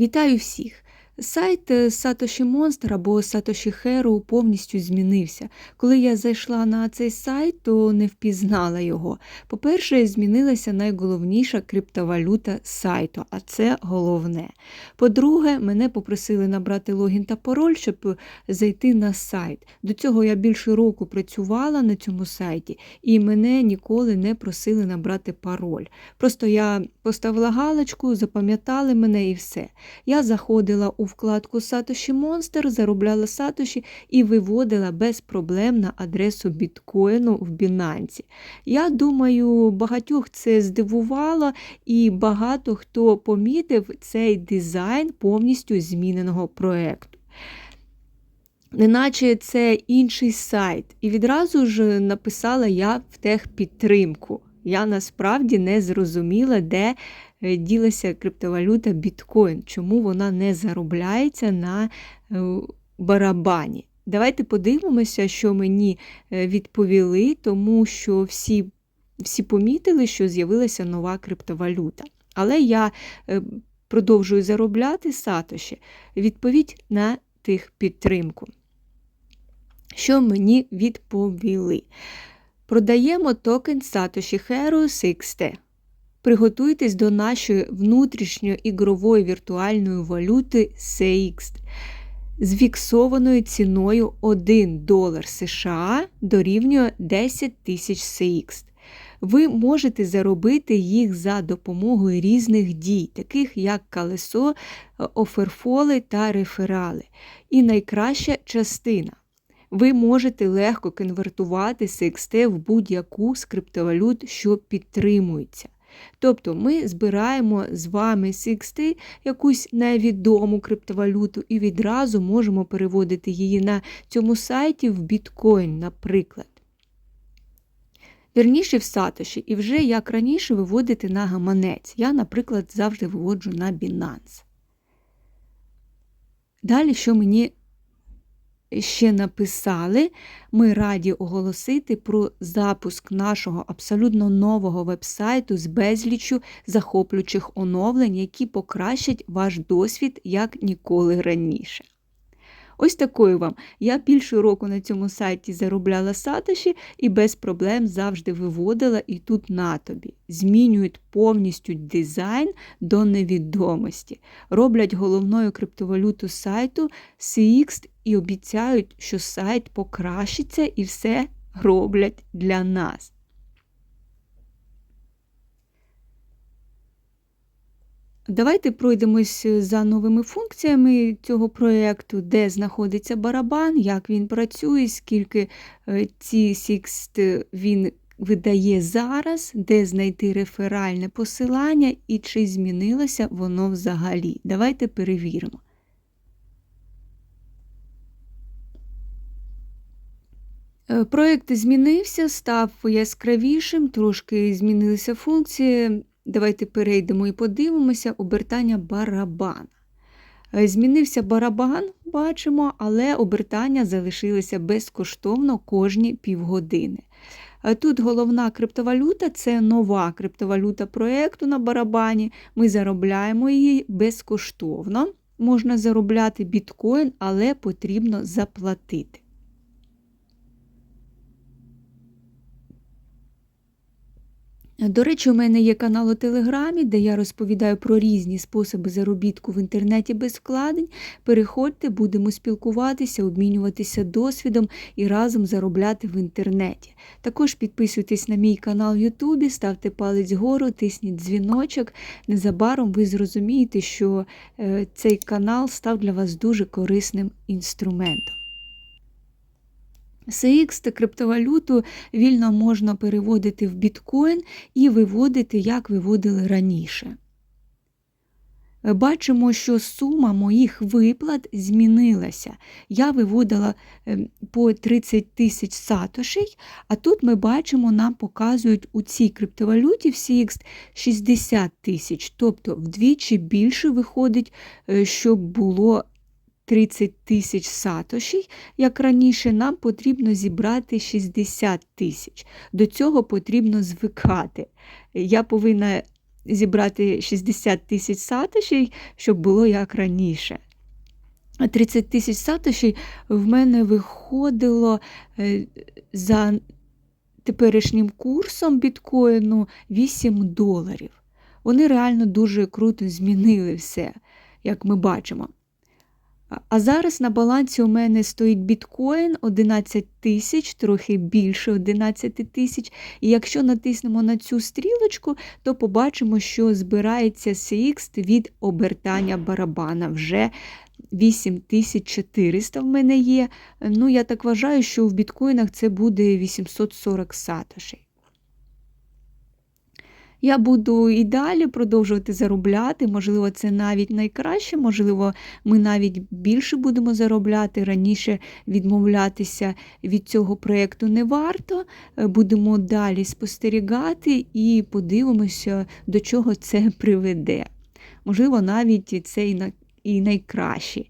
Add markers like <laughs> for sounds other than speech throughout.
Вітаю всіх! Сайт е, Satoshi Monster або Satoshi Hero повністю змінився. Коли я зайшла на цей сайт, то не впізнала його. По-перше, змінилася найголовніша криптовалюта сайту, а це головне. По-друге, мене попросили набрати логін та пароль, щоб зайти на сайт. До цього я більше року працювала на цьому сайті, і мене ніколи не просили набрати пароль. Просто я поставила галочку, запам'ятали мене і все. Я заходила у вкладку Satoshi Monster, заробляла Satoshi і виводила без проблем на адресу біткоїну в Binance. Я думаю, багатьох це здивувало, і багато хто помітив цей дизайн повністю зміненого проєкту. Неначе це інший сайт. І відразу ж написала я в техпідтримку. Я насправді не зрозуміла, де Е, ділася криптовалюта біткоін, чому вона не заробляється на е, барабані. Давайте подивимося, що мені е, відповіли, тому що всі всі помітили, що з'явилася нова криптовалюта. Але я продовжую заробляти сатоші. Відповідь на тих підтримку. Що мені відповіли? Продаємо токен Satoshi Hero 6T. Приготуйтесь до нашої внутрішньоігрової віртуальної валюти CX з фіксованою ціною 1 долар США дорівнює 10 тисяч CX. Ви можете заробити їх за допомогою різних дій, таких як колесо, оферфоли та реферали. І найкраща частина. Ви можете легко конвертувати CXT в будь-яку з криптовалют, що підтримується. Тобто ми збираємо з вами CXT якусь невідому криптовалюту і відразу можемо переводити її на цьому сайті в біткоін, наприклад. Вірніше в сатоші, і вже як раніше виводити на гаманець. Я, наприклад, завжди виводжу на Binance. Далі, що мені ще написали, ми раді оголосити про запуск нашого абсолютно нового вебсайту з безлічю захоплюючих оновлень, які покращать ваш досвід як ніколи раніше. Ось такою вам. Я більше року на цьому сайті заробляла сатоші і без проблем завжди виводила і тут на тобі. Змінюють повністю дизайн до невідомості. Роблять головною криптовалюту сайту CX і обіцяють, що сайт покращиться і все роблять для нас. Давайте пройдемось за новими функціями цього проєкту, де знаходиться барабан, як він працює, скільки е, ці сікст він видає зараз, де знайти реферальне посилання і чи змінилося воно взагалі. Давайте перевіримо. Е, проєкт змінився, став яскравішим, трошки змінилися функції. Давайте перейдемо і подивимося обертання барабана. Е, змінився барабан, бачимо, але обертання залишилися безкоштовно кожні півгодини. Е, тут головна криптовалюта це нова криптовалюта проєкту на барабані. Ми заробляємо її безкоштовно. Можна заробляти біткоін, але потрібно заплатити. До речі, у мене є канал у Телеграмі, де я розповідаю про різні способи заробітку в інтернеті без вкладень. Переходьте, будемо спілкуватися, обмінюватися досвідом і разом заробляти в інтернеті. Також підписуйтесь на мій канал в Ютубі, ставте палець вгору, тисніть дзвіночок. Незабаром ви зрозумієте, що е, цей канал став для вас дуже корисним інструментом. CX та криптовалюту вільно можна переводити в біткоін і виводити, як виводили раніше. Бачимо, що сума моїх виплат змінилася. Я виводила ем, по 30 тисяч сатошей, а тут ми бачимо, нам показують у цій криптовалюті в CX 60 тисяч, тобто вдвічі більше виходить, е, щоб було 30 тисяч сатошій, як раніше, нам потрібно зібрати 60 тисяч. До цього потрібно звикати. Я повинна зібрати 60 тисяч сатошей, щоб було як раніше. 30 тисяч сатошей в мене виходило е, за теперішнім курсом біткоїну 8 доларів. Вони реально дуже круто змінили все, як ми бачимо. А зараз на балансі у мене стоїть біткоін 11 тисяч, трохи більше 11 тисяч. І якщо натиснемо на цю стрілочку, то побачимо, що збирається CX від обертання барабана. Вже 8400 в мене є. Ну, я так вважаю, що в біткоїнах це буде 840 сатошей. Я буду і далі продовжувати заробляти, можливо, це навіть найкраще, можливо, ми навіть більше будемо заробляти. Раніше відмовлятися від цього проєкту не варто. Е, будемо далі спостерігати і подивимося, до чого це <laughs> приведе. Можливо, навіть це і найкраще.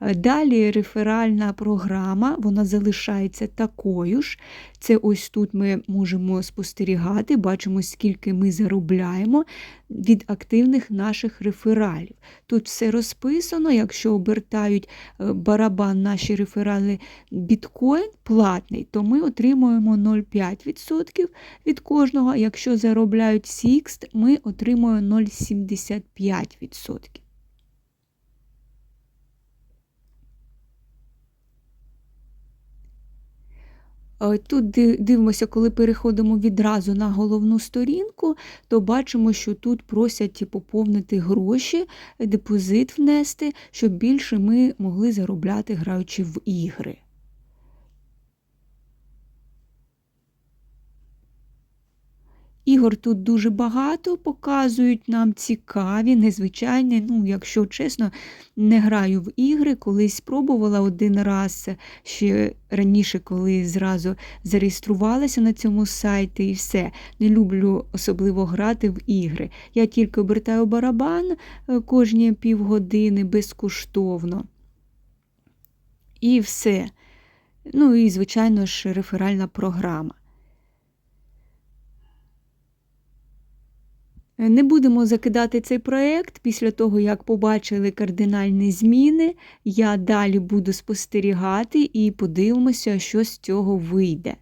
Далі реферальна програма, вона залишається такою ж. Це ось тут ми можемо спостерігати, бачимо, скільки ми заробляємо від активних наших рефералів. Тут все розписано, якщо обертають е, барабан наші реферали біткоін платний, то ми отримуємо 0,5% від кожного. Якщо заробляють Сікст, ми отримуємо 0,75%. Тут дивимося, коли переходимо відразу на головну сторінку, то бачимо, що тут просять поповнити гроші, депозит внести, щоб більше ми могли заробляти, граючи в ігри. Ігор тут дуже багато показують нам цікаві, незвичайні. Ну, якщо чесно, не граю в ігри. Колись спробувала один раз ще раніше, коли зразу зареєструвалася на цьому сайті і все. Не люблю особливо грати в ігри. Я тільки обертаю барабан е, кожні півгодини безкоштовно. І все. Ну і, звичайно ж, реферальна програма. Не будемо закидати цей проєкт після того, як побачили кардинальні зміни. Я далі буду спостерігати і подивимося, що з цього вийде.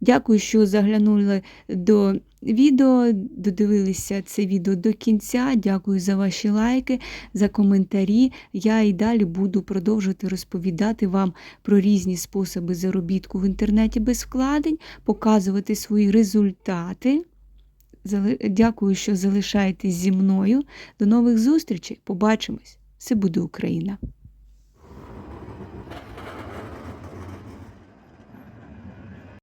Дякую, що заглянули до відео, додивилися це відео до кінця. Дякую за ваші лайки, за коментарі. Я і далі буду продовжувати розповідати вам про різні способи заробітку в інтернеті без вкладень, показувати свої результати. Дякую, що залишаєтесь зі мною. До нових зустрічей. Побачимось! Все буде Україна!